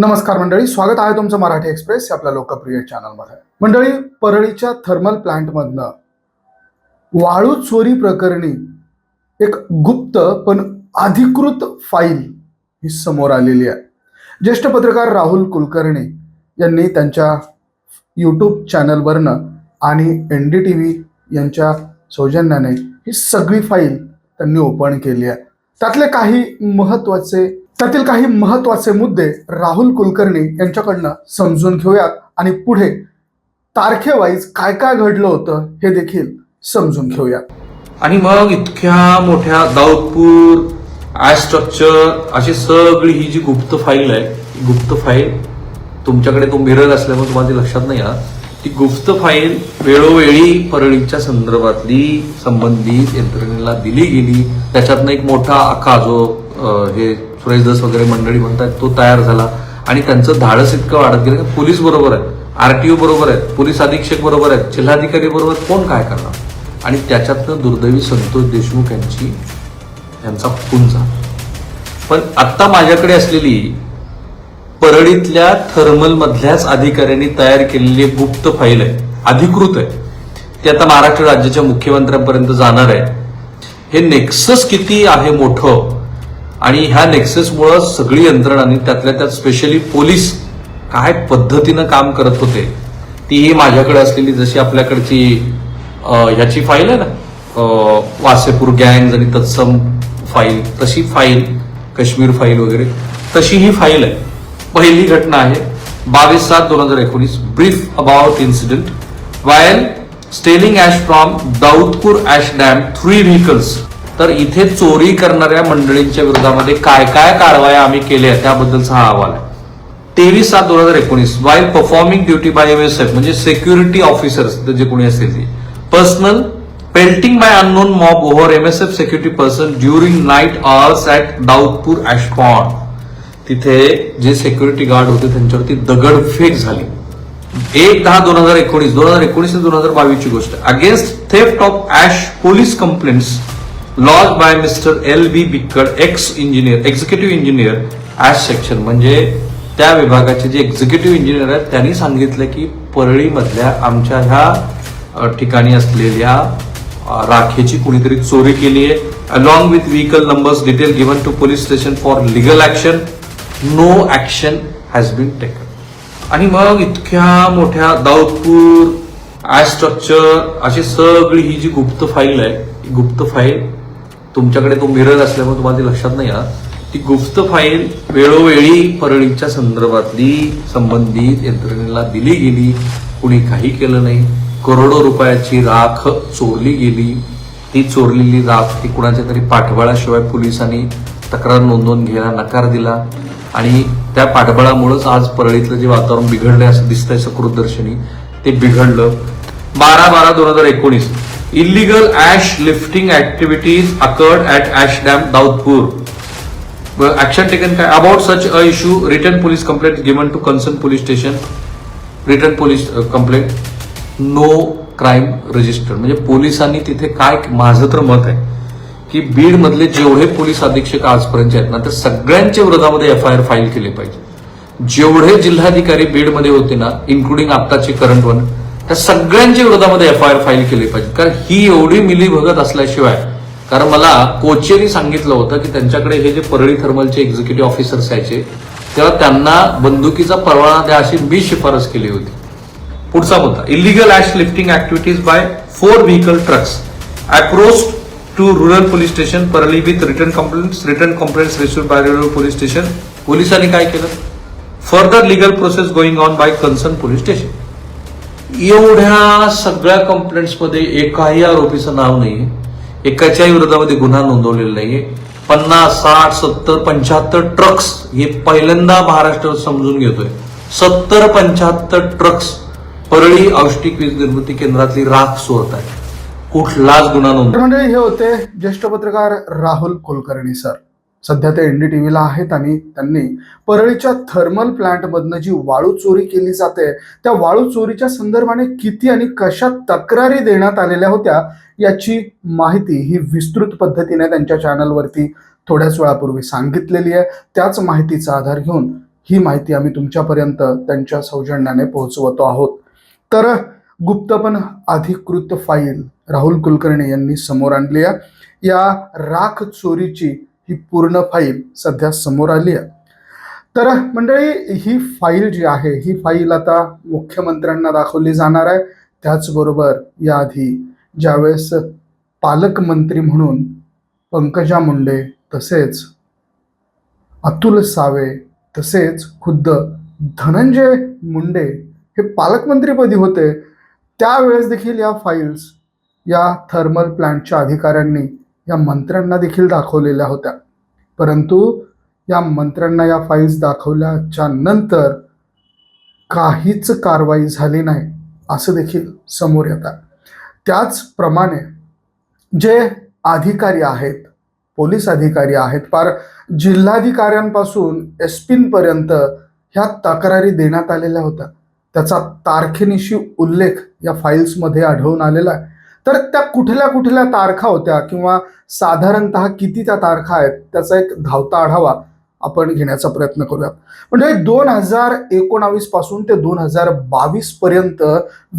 नमस्कार मंडळी स्वागत आहे तुमचं मराठी एक्सप्रेस आपल्या लोकप्रिय चॅनलमध्ये. मंडळी परळीच्या थर्मल प्लांटमधनं वाळू चोरी प्रकरणी एक गुप्त पण अधिकृत फाईल ही समोर आलेली आहे. ज्येष्ठ पत्रकार राहुल कुलकर्णी यांनी त्यांच्या यूट्यूब चॅनलवरनं आणि एन डी टी व्ही यांच्या सौजन्याने ही सगळी फाईल त्यांनी ओपन केली आहे. त्यातले काही महत्त्वाचे त्यातील काही महत्त्वाचे मुद्दे राहुल कुलकर्णी यांच्याकडनं समजून घेऊयात आणि पुढे तारखेवाईज काय काय घडलं होतं हे देखील समजून घेऊयात. आणि मग इतक्या मोठ्या दाऊदपूर आय स्ट्रक्चर अशी सगळी ही जी गुप्त फाईल आहे गुप्त फाईल तुमच्याकडे तो मिरर असल्यामुळे तुम्हाला ती लक्षात नाही आहात ती गुप्त फाईल वेळोवेळी परळीच्या संदर्भातली संबंधित यंत्रणेला दिली गेली. त्याच्यातनं एक मोठा आखा जो हे सुरेश दस वगैरे मंडळी म्हणतात तो तयार झाला. आणि त्यांचं धाडस इतकं वाढत गेलं की पोलीस बरोबर आहे आरटीओ बरोबर आहेत. पोलीस अधीक्षक बरोबर आहेत. जिल्हाधिकारी बरोबर कोण काय करणार? आणि त्याच्यातनं दुर्दैवी संतोष देशमुख यांची यांचा खून झाला. पण आत्ता माझ्याकडे असलेली परळीतल्या थर्मलमधल्याच अधिकाऱ्यांनी तयार केलेली गुप्त फाईल आहे. अधिकृत आहे. ते आता महाराष्ट्र राज्याच्या मुख्यमंत्र्यांपर्यंत जाणार आहे. हे नेक्सस किती आहे मोठं? आणि ह्या नेक्ससमुळं सगळी यंत्रणांनी त्यातल्या त्यात स्पेशली पोलीस काय पद्धतीनं काम करत होते तीही माझ्याकडे असलेली जशी आपल्याकडची ह्याची फाईल आहे ना वासेपूर गँग आणि तत्सम फाईल तशी फाईल काश्मीर फाईल वगैरे तशी ही फाईल आहे. पहिली घटना आहे बावीस सात दोन हजार एकोणीस brief about incident while stealing ash from Daudpur ash dam three vehicles तर इथे चोरी करणाऱ्या मंडळींच्या विरोधामध्ये काय काय कारवाया आम्ही केल्या त्याबद्दलचा हा अहवाल आहे. तेवीस सात दोन हजार एकोणीस while performing duty by M S F म्हणजे सेक्युरिटी ऑफिसर्स जे कोणी असतील ते. Personnel pelting by unknown mob over M S F security person during night hours at Daudpur ash pond तिथे जे सेक्युरिटी गार्ड होते त्यांच्यावरती दगडफेक झाली. एक दहा दोन हजार एकोणीस दोन हजार एकोणीस ते दोन हजार बावीसची गोष्ट. Against theft of ash police complaints lodge by mister L B Bikkad ex engineer executive engineer ash section म्हणजे त्या विभागाचे जे एक्झिक्युटिव्ह इंजिनियर आहेत त्यांनी सांगितलं की परळीमधल्या आमच्या ह्या ठिकाणी असलेल्या राखेची कुणीतरी चोरी केली आहे. Along with vehicle numbers detail given to police station for legal action no action has been taken आणि मग इतक्या मोठ्या दाऊदपूर आय स्ट्रक्चर अशी सगळी ही जी गुप्त फाईल आहे गुप्त फाईल तुमच्याकडे तो मिरर असल्यामुळे तुम्हाला ती लक्षात नाही येणार ती गुप्त फाईल वेळोवेळी परळीच्या संदर्भातली संबंधित यंत्रणेला दिली गेली. कुणी काही केलं नाही. करोडो रुपयाची राख चोरली गेली. ती चोरलेली राख ती कुणाच्या तरी पाठबळाशिवाय पोलिसांनी तक्रार नोंदवून घ्यायला नकार दिला. आणि त्या पाठबळामुळेच आज परळीतलं जे वातावरण बिघडलंय असं दिसतंय सकृतदर्शनी ते बिघडलं. बारा बारा दोन हजार एकोणीस illegal ash lifting activities occurred at ash dam Daudpur action taken काय about such a issue return police complaint given to concern police station return police complaint no crime register म्हणजे पोलिसांनी तिथे काय माझं तर मत आहे की बीड मधले जेवढे पोलीस अधीक्षक आजपर्यंत आहेत ना तर सगळ्यांच्या विरोधामध्ये एफ आय आर फाईल केले पाहिजे. जेवढे जिल्हाधिकारी बीडमध्ये होते ना इन्क्लुडिंग आत्ताचे करंट वन त्या सगळ्यांच्या विरोधामध्ये एफ आय आर फाईल केली पाहिजे. कारण ही एवढी मिली भगत असल्याशिवाय कारण मला कोचेनी सांगितलं होतं की त्यांच्याकडे हे जे परळी थर्मलचे एक्झिक्युटिव्ह ऑफिसर्स यायचे तेव्हा त्यांना बंदुकीचा परवाना द्या अशी मी शिफारस केली होती. पुढचा मुद्दा. Illegal ash lifting activities by four vehicle trucks approach to rural police station Parli with return complaints return complaints receive by rural police station पोलिसांनी काय केलं? Further legal process going on by concern police station एवढ्या सगळ्या कंप्लेंट्समध्ये एकाही आरोपीचं नाव नाहीये. एकाच्याही विरोधामध्ये गुन्हा नोंदवलेला नाहीये. पन्नास साठ सत्तर पंच्याहत्तर ट्रक्स हे पहिल्यांदा महाराष्ट्र समजून घेतोय. सत्तर पंच्याहत्तर ट्रक्स परळी औष्टिक वीज निर्मिती केंद्रातली राख सोडत आहे कुठलाच गुन्हा नोंद म्हणजे हे होते ज्येष्ठ पत्रकार राहुल कुलकर्णी सर. सध्या ते एन डी टी व्हीला आहेत आणि त्यांनी परळीच्या थर्मल प्लांटमधनं जी वाळू चोरी केली जाते त्या वाळू चोरीच्या संदर्भाने किती आणि कशा तक्रारी देण्यात आलेल्या होत्या याची माहिती ही विस्तृत पद्धतीने त्यांच्या चॅनलवरती थोड्याच वेळापूर्वी सांगितलेली आहे. त्याच माहितीचा आधार घेऊन ही माहिती आम्ही तुमच्यापर्यंत त्यांच्या सौजन्याने पोहोचवतो आहोत. तर गुप्त पण अधिकृत फाईल राहुल कुलकर्णी यांनी समोर आणली आहे. या राख चोरीची ही पूर्ण फाईल सध्या समोर आली आहे. तर मंडळी ही फाईल जी आहे ही फाईल आता मुख्यमंत्र्यांना दाखवली जाणार आहे. त्याचबरोबर याआधी ज्यावेळेस पालकमंत्री म्हणून पंकजा मुंडे तसेच अतुल सावे तसेच खुद्द धनंजय मुंडे हे पालकमंत्रीपदी होते. त्यावेळेस देखील या फाईल्स या थर्मल प्लांटच्या अधिकाऱ्यांनी या मंत्र्यांना देखील दाखवलेल्या होत्या. परंतु या मंत्र्यांना या फाईल्स दाखवल्याच्या नंतर काहीच कारवाई झाली नाही असं देखील समोर येतात त्याचप्रमाणे जे अधिकारी आहेत पोलीस अधिकारी आहेत फार जिल्हाधिकाऱ्यांपासून एस पीनपर्यंत ह्या तक्रारी देण्यात आलेल्या होत्या. त्याचा तारखेनिशी उल्लेख या फाईल्समध्ये आढळून आलेला आहे. तर त्या कुठल्या कुठल्या तारखा होत्या किंवा साधारणतः किती त्या तारखा आहेत त्याचा एक धावता आढावा आपण घेण्याचा प्रयत्न करूयात. म्हणजे दोन हजार एकोणावीसपासून ते दोन हजार बावीस पर्यंत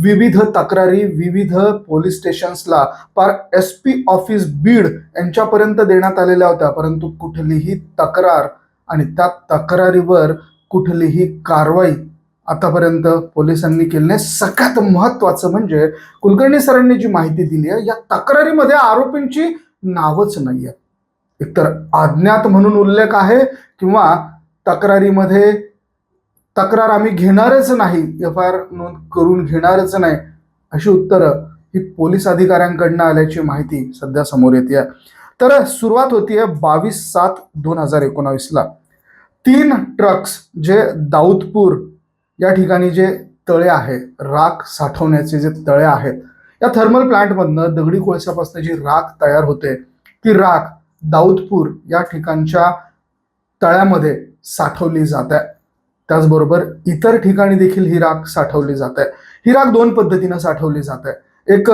विविध तक्रारी विविध पोलीस स्टेशन्सला पार एस पी ऑफिस बीड यांच्यापर्यंत देण्यात आलेल्या होत्या. परंतु कुठलीही तक्रार आणि त्या तक्रारीवर कुठलीही कारवाई आतापर्यंत पोलिसांनी केलेले सगळ्यात महत्वाचं म्हणजे कुलकर्णी सरांनी जी माहिती दिली आहे या तक्रारीमध्ये आरोपींची नावच नाही आहे. एकतर अज्ञात म्हणून उल्लेख आहे किंवा तक्रारीमध्ये तक्रार आम्ही घेणारच नाही एफ आय आर नोंद करून घेणारच नाही अशी उत्तरं ही पोलीस अधिकाऱ्यांकडनं आल्याची माहिती सध्या समोर येते आहे. तर सुरुवात होती आहे बावीस सात दोन हजार एकोणावीसला. तीन ट्रक्स जे दाऊदपूर या ठिकाणी जे तळे आहे राख साठवण्याचे जे तळे आहेत या थर्मल प्लांटमधनं दगडी कोळशापासून जी राख तयार होते ती राख दाऊदपूर या ठिकाणच्या तळ्यामध्ये साठवली जात आहे. त्याचबरोबर इतर ठिकाणी देखील ही राख साठवली जात आहे. ही राख दोन पद्धतीनं साठवली जात आहे. एक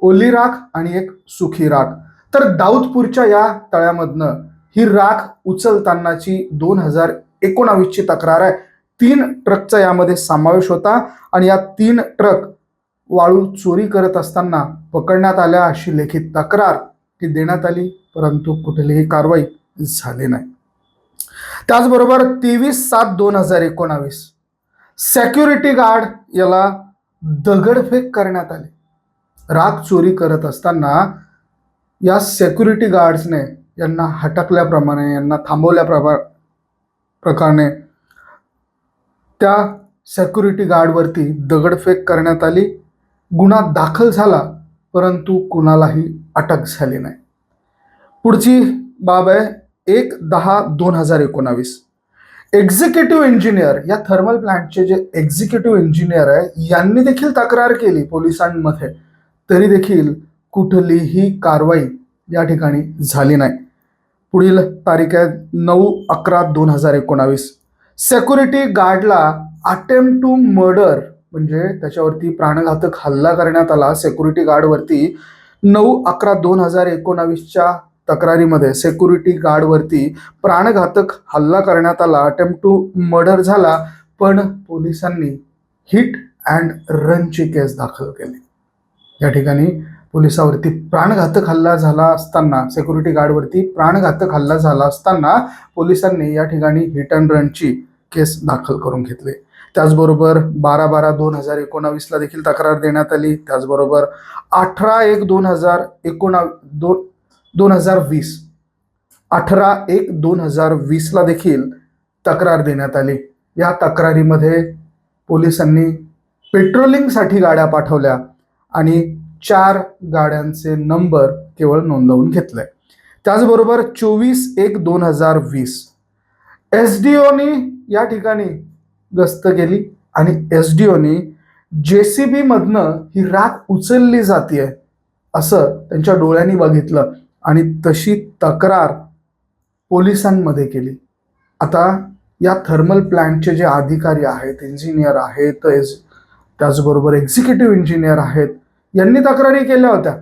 ओली राख आणि एक सुखी राख. तर दाऊदपूरच्या या तळ्यामधनं ही राख उचलतानाची दोन हजार एकोणावीसची तक्रार आहे. तीन ट्रकचा यामध्ये समावेश होता आणि या तीन ट्रक वाळू चोरी करत असताना पकडण्यात आल्या अशी लेखित तक्रार ती देण्यात आली परंतु कुठलीही कारवाई झाली नाही. त्याचबरोबर तेवीस सात दोन हजार एकोणावीस सेक्युरिटी गार्ड याला दगडफेक करण्यात आली. राख चोरी करत असताना या सेक्युरिटी गार्ड्सने यांना हटकल्याप्रमाणे यांना थांबवल्याप्रमा प्रकारे त्या सेक्युरिटी गार्डवरती दगडफेक करण्यात आली. गुन्हा दाखल झाला परंतु कुणालाही अटक झाली नाही. पुढची बाब आहे एक दहा दोन हजार एकोणावीस. एक्झिक्युटिव्ह इंजिनियर या थर्मल प्लांटचे जे एक्झिक्युटिव्ह इंजिनियर आहे यांनी देखील तक्रार केली पोलिसांमध्ये. तरी देखील कुठलीही कारवाई या ठिकाणी झाली नाही. पुढील तारीख आहे नऊ अकरा दोन हजार एकोणावीस. सेक्युरिटी गार्डला अटेम्प्ट टू मर्डर म्हणजे त्याच्यावरती प्राणघातक हल्ला करण्यात आला. सेक्युरिटी गार्डवरती नऊ अकरा दोन हजार एकोणावीसच्या तक्रारीमध्ये सेक्युरिटी गार्डवरती प्राणघातक हल्ला करण्यात आला. अटेम्प्ट टू मर्डर झाला पण पोलिसांनी हिट अँड रनची केस दाखल केली. या ठिकाणी पोलिसावरती प्राणघातक हल्ला झाला असताना सेक्युरिटी गार्डवरती प्राणघातक हल्ला झाला असताना पोलिसांनी या ठिकाणी हिट अँड रनची केस दाखल करून घेतले. त्याचबरोबर बारा बारा दोन हजार एकोणावीसला देखील तक्रार देण्यात आली. त्याचबरोबर अठरा एक दोन हजार एकोणा दोन दोन हजार वीस अठरा एक दोन हजार वीसला देखील तक्रार देण्यात आली. या तक्रारीमध्ये पोलिसांनी पेट्रोलिंगसाठी गाड्या पाठवल्या आणि चार गाड्यांचे नंबर केवळ नोंदवून घेतले. त्याचबरोबर चोवीस एक दोन हजार वीस एस डी ओनी या ठिकाणी गस्त केली आणि एस डी ओनी जे सी बीमधनं ही राख उचलली जाते असं त्यांच्या डोळ्यांनी बघितलं आणि तशी तक्रार पोलिसांमध्ये केली. आता या थर्मल प्लांटचे जे अधिकारी आहेत इंजिनियर आहेत एस त्याचबरोबर एक्झिक्युटिव्ह इंजिनियर आहेत यांनी तक्रारी केल्या होत्या.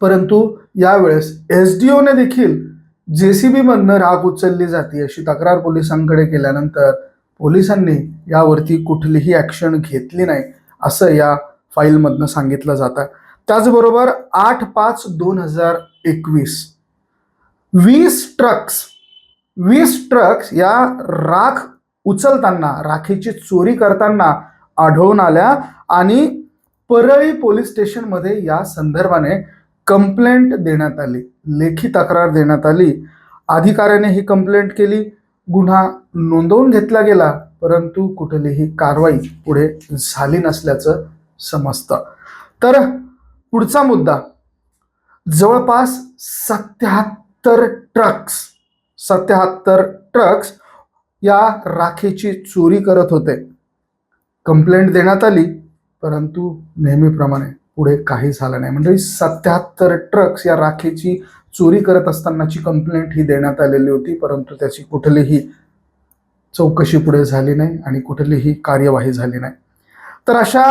परंतु यावेळेस एस डी ओने देखील जेसीबी मधनं राख उचलली जाते अशी तक्रार पोलिसांकडे केल्यानंतर पोलिसांनी यावरती कुठलीही ऍक्शन घेतली नाही असं या फाईलमधनं सांगितलं जातं. त्याचबरोबर आठ पाच दोन हजार एकवीस वीस ट्रक्स वीस ट्रक्स या राख उचलताना राखीची चोरी करताना आढळून आल्या आणि परळी पोलीस स्टेशनमध्ये या संदर्भाने कंप्लेंट देण्यात आली. लेखी तक्रार देण्यात आली. अधिकाऱ्याने ही कंप्लेंट केली. गुन्हा नोंदवून घेतला गेला परंतु कुठलीही कारवाई पुढे झाली नसल्याचं समजतं. तर पुढचा मुद्दा. जवळपास सत्याहत्तर ट्रक्स सत्याहत्तर ट्रक्स या राखेची चोरी करत होते. कंप्लेंट देण्यात आली परंतु नेहमीप्रमाणे पुढे काही झालं नाही. म्हणजे सत्याहत्तर ट्रक्स या राखेची चोरी करत असतानाची कंप्लेंट ही देण्यात आलेली होती परंतु त्याची कुठलीही चौकशी पुढे झाली नाही आणि कुठलीही कार्यवाही झाली नाही. तर अशा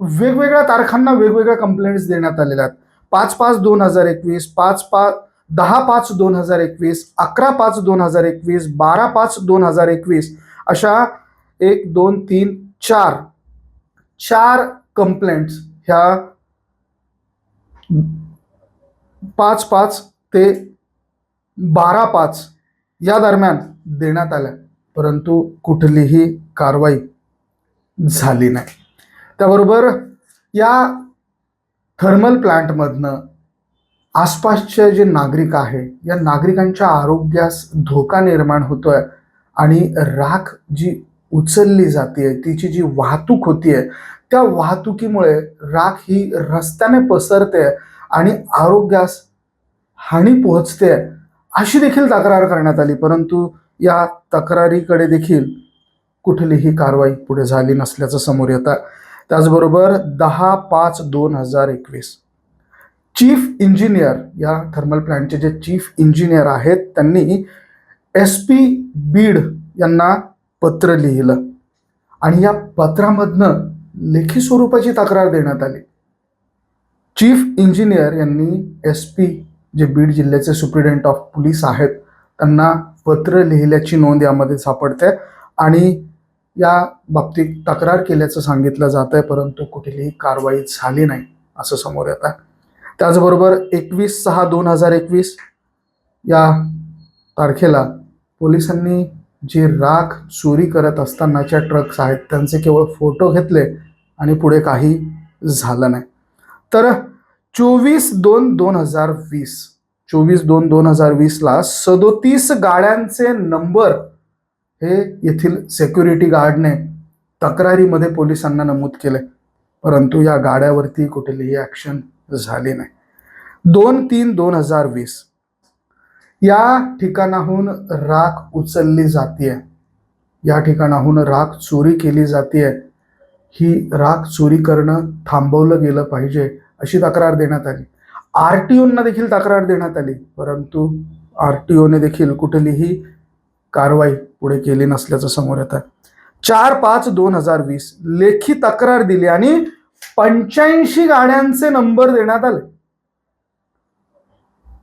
वेगवेगळ्या तारखांना वेगवेगळ्या कंप्लेंट्स देण्यात आलेल्या आहेत. पाच पाच दोन हजार एकवीस पाच पाच दहा पाच दोन हजार एकवीस अकरा पाच दोन हजार एकवीस बारा पाच दोन हजार एकवीस अशा एक दोन तीन चार चार कंप्लेंट्स ह्या पाच पाच ते बारा पाच या दरम्यान देण्यात आल्या. परंतु कुठलीही कारवाई झाली नाही. त्याबरोबर या थर्मल प्लांटमधनं आसपासचे जे नागरिक आहे या नागरिकांच्या आरोग्यास धोका निर्माण होतोय आणि राख जी उचलली जाते तिची जी वाहतूक होतीये त्या वाहतुकीमुळे राख ही रस्त्याने पसरते आणि आरोग्यास हानी पोहोचते अशी देखील तक्रार करण्यात आली. परंतु या तक्रारीकडे देखील कुठलीही कारवाई पुढे झाली नसल्याचं समोर येतं. त्याचबरोबर दहा पाच दोन हजार एकवीस. चीफ इंजिनियर या थर्मल प्लांटचे जे चीफ इंजिनियर आहेत त्यांनी एस पी बीड यांना पत्र लिहिलं. आणि या पत्रामधनं लेखी स्वरूपाची तक्रार देण्यात आली. चीफ इंजिनियर यांनी एस पी जे बीड जिल्ह्याचे सुप्रिटेंडेंट ऑफ पोलीस आहेत त्यांना पत्र लिहिल्याची नोंद यामध्ये सापडते आणि या बाबतीत तक्रार केल्याचं सांगितलं जात आहे परंतु कुठलीही कारवाई झाली नाही असं समोर येत आहे त्याचबरोबर एकवीस सहा दोन हजार एकवीस या तारखेला पोलिसांनी जे राख चोरी करत असतानाच्या ट्रक्स आहेत त्यांचे केवळ फोटो घेतले आणि पुढे काही झालं नाही. तर चोवीस दोन दोन हजार वीस चोवीस दोन दोन हजार वीसला सदोतीस गाड्यांचे नंबर हे येथील सेक्युरिटी गार्डने तक्रारीमध्ये पोलिसांना नमूद केले. परंतु या गाड्यावरती कुठलीही ॲक्शन झाली नाही. दोन तीन दोन हजार वीस या ठिकाणाहून राख उचलली जाते या ठिकाणाहून राख चोरी केली जाते ही राख चोरी करणं थांबवलं गेलं पाहिजे अशी तक्रार देण्यात आली. आर टी ओना देखील तक्रार देण्यात आली परंतु आर टी ओने देखील कुठलीही कारवाई पुढे केली नसल्याचं समोर येतं. चार पाच दोन हजार वीस लेखी तक्रार दिली आणि पंच्याऐंशी गाड्यांचे नंबर देण्यात आले.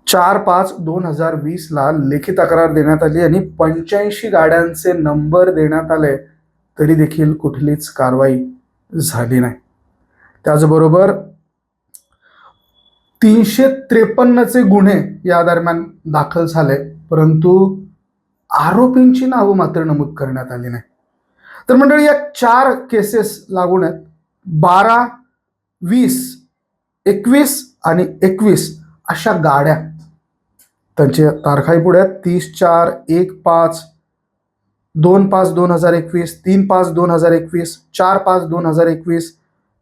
चार पाच दोन हजार वीसला लेखी तक्रार देण्यात आली आणि पंच्याऐंशी गाड्यांचे नंबर देण्यात आले तरी देखील कुठलीच कारवाई झाली नाही. त्याचबरोबर तीनशे त्रेपन्नचे गुन्हे या दरम्यान दाखल झाले परंतु आरोपींची नावं मात्र नमूद करण्यात आली नाही. तर मंडळी या चार केसेस लागून आहेत. बारा वीस एकवीस आणि एकवीस अशा गाड्या त्यांचे तारखाही पुढे आहेत. तीस चार एक पाच दोन पाच दोन हजार एकवीस तीन पाच दोन हजार एकवीस चार पाच दोन हजार एकवीस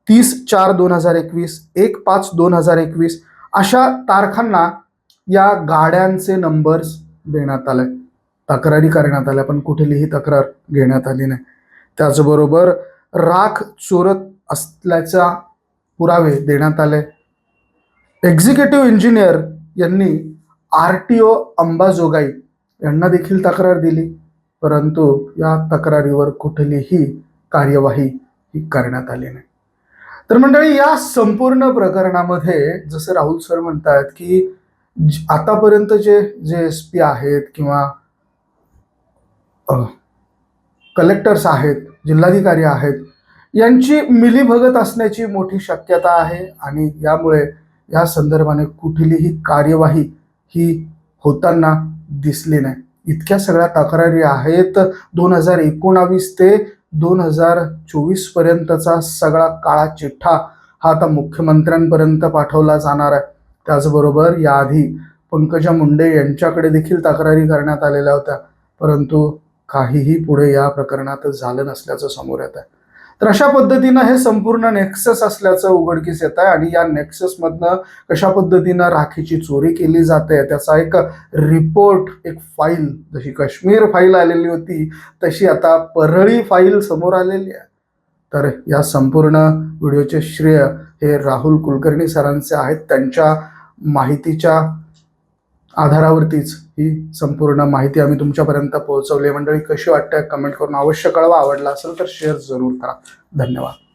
तीस चार दोन हजार एकवीस एक पाच दोन हजार एकवीस अशा तारखांना या गाड्यांचे नंबर्स देण्यात आले. तक्रारी करण्यात आल्या पण कुठलीही तक्रार घेण्यात आली नाही. त्याचबरोबर राख चोरत असल्याचा पुरावे देण्यात आले. एक्झिक्युटिव्ह इंजिनियर यांनी आर टी ओ अंबाजोगाई यांना देखील तक्रार दिली. परंतु या तक्रारीवर कुठलीही कार्यवाही ही करण्यात आली नाही. तर मंडळी या संपूर्ण प्रकरणामध्ये जसं राहुल सर म्हणतात की आतापर्यंत जे जे एस पी आहेत किंवा कलेक्टर्स आहेत जिल्हाधिकारी आहेत यांची मिलीभगत असण्याची मोठी शक्यता आहे आणि यामुळे या संदर्भाने कुठलीही कार्यवाही ही होताना दिसली नाही. इतक्या सगळ्या तक्रारी आहेत. दोन हजार एकोणावीस ते दोन हजार चोवीस पर्यंतचा सगळा काळा चिठ्ठा हा आता मुख्यमंत्र्यांपर्यंत पाठवला जाणार आहे. त्याचबरोबर याआधी पंकजा मुंडे यांच्याकडे देखील तक्रारी करण्यात आलेल्या होत्या. परंतु काहीही पुढे या प्रकरणात झालं नसल्याचं समोर येत आहे. तर अशा पद्धतीनं हे संपूर्ण नेक्सस असल्याचं उघडकीस येत आहे आणि या नेक्ससमधनं कशा पद्धतीनं राखीची चोरी केली जाते त्याचा एक रिपोर्ट एक फाईल जशी काश्मीर फाईल आलेली होती तशी आता परळी फाईल समोर आलेली आहे. तर या संपूर्ण व्हिडिओचे श्रेय हे राहुल कुलकर्णी सरांचे आहेत. त्यांच्या माहितीच्या आधारावरतीच ही संपूर्ण माहिती आम्ही तुमच्यापर्यंत पोहोचवली मंडळी कशी वाटते कमेंट करून अवश्य कळवा. आवडला असेल तर शेअर जरूर करा. धन्यवाद.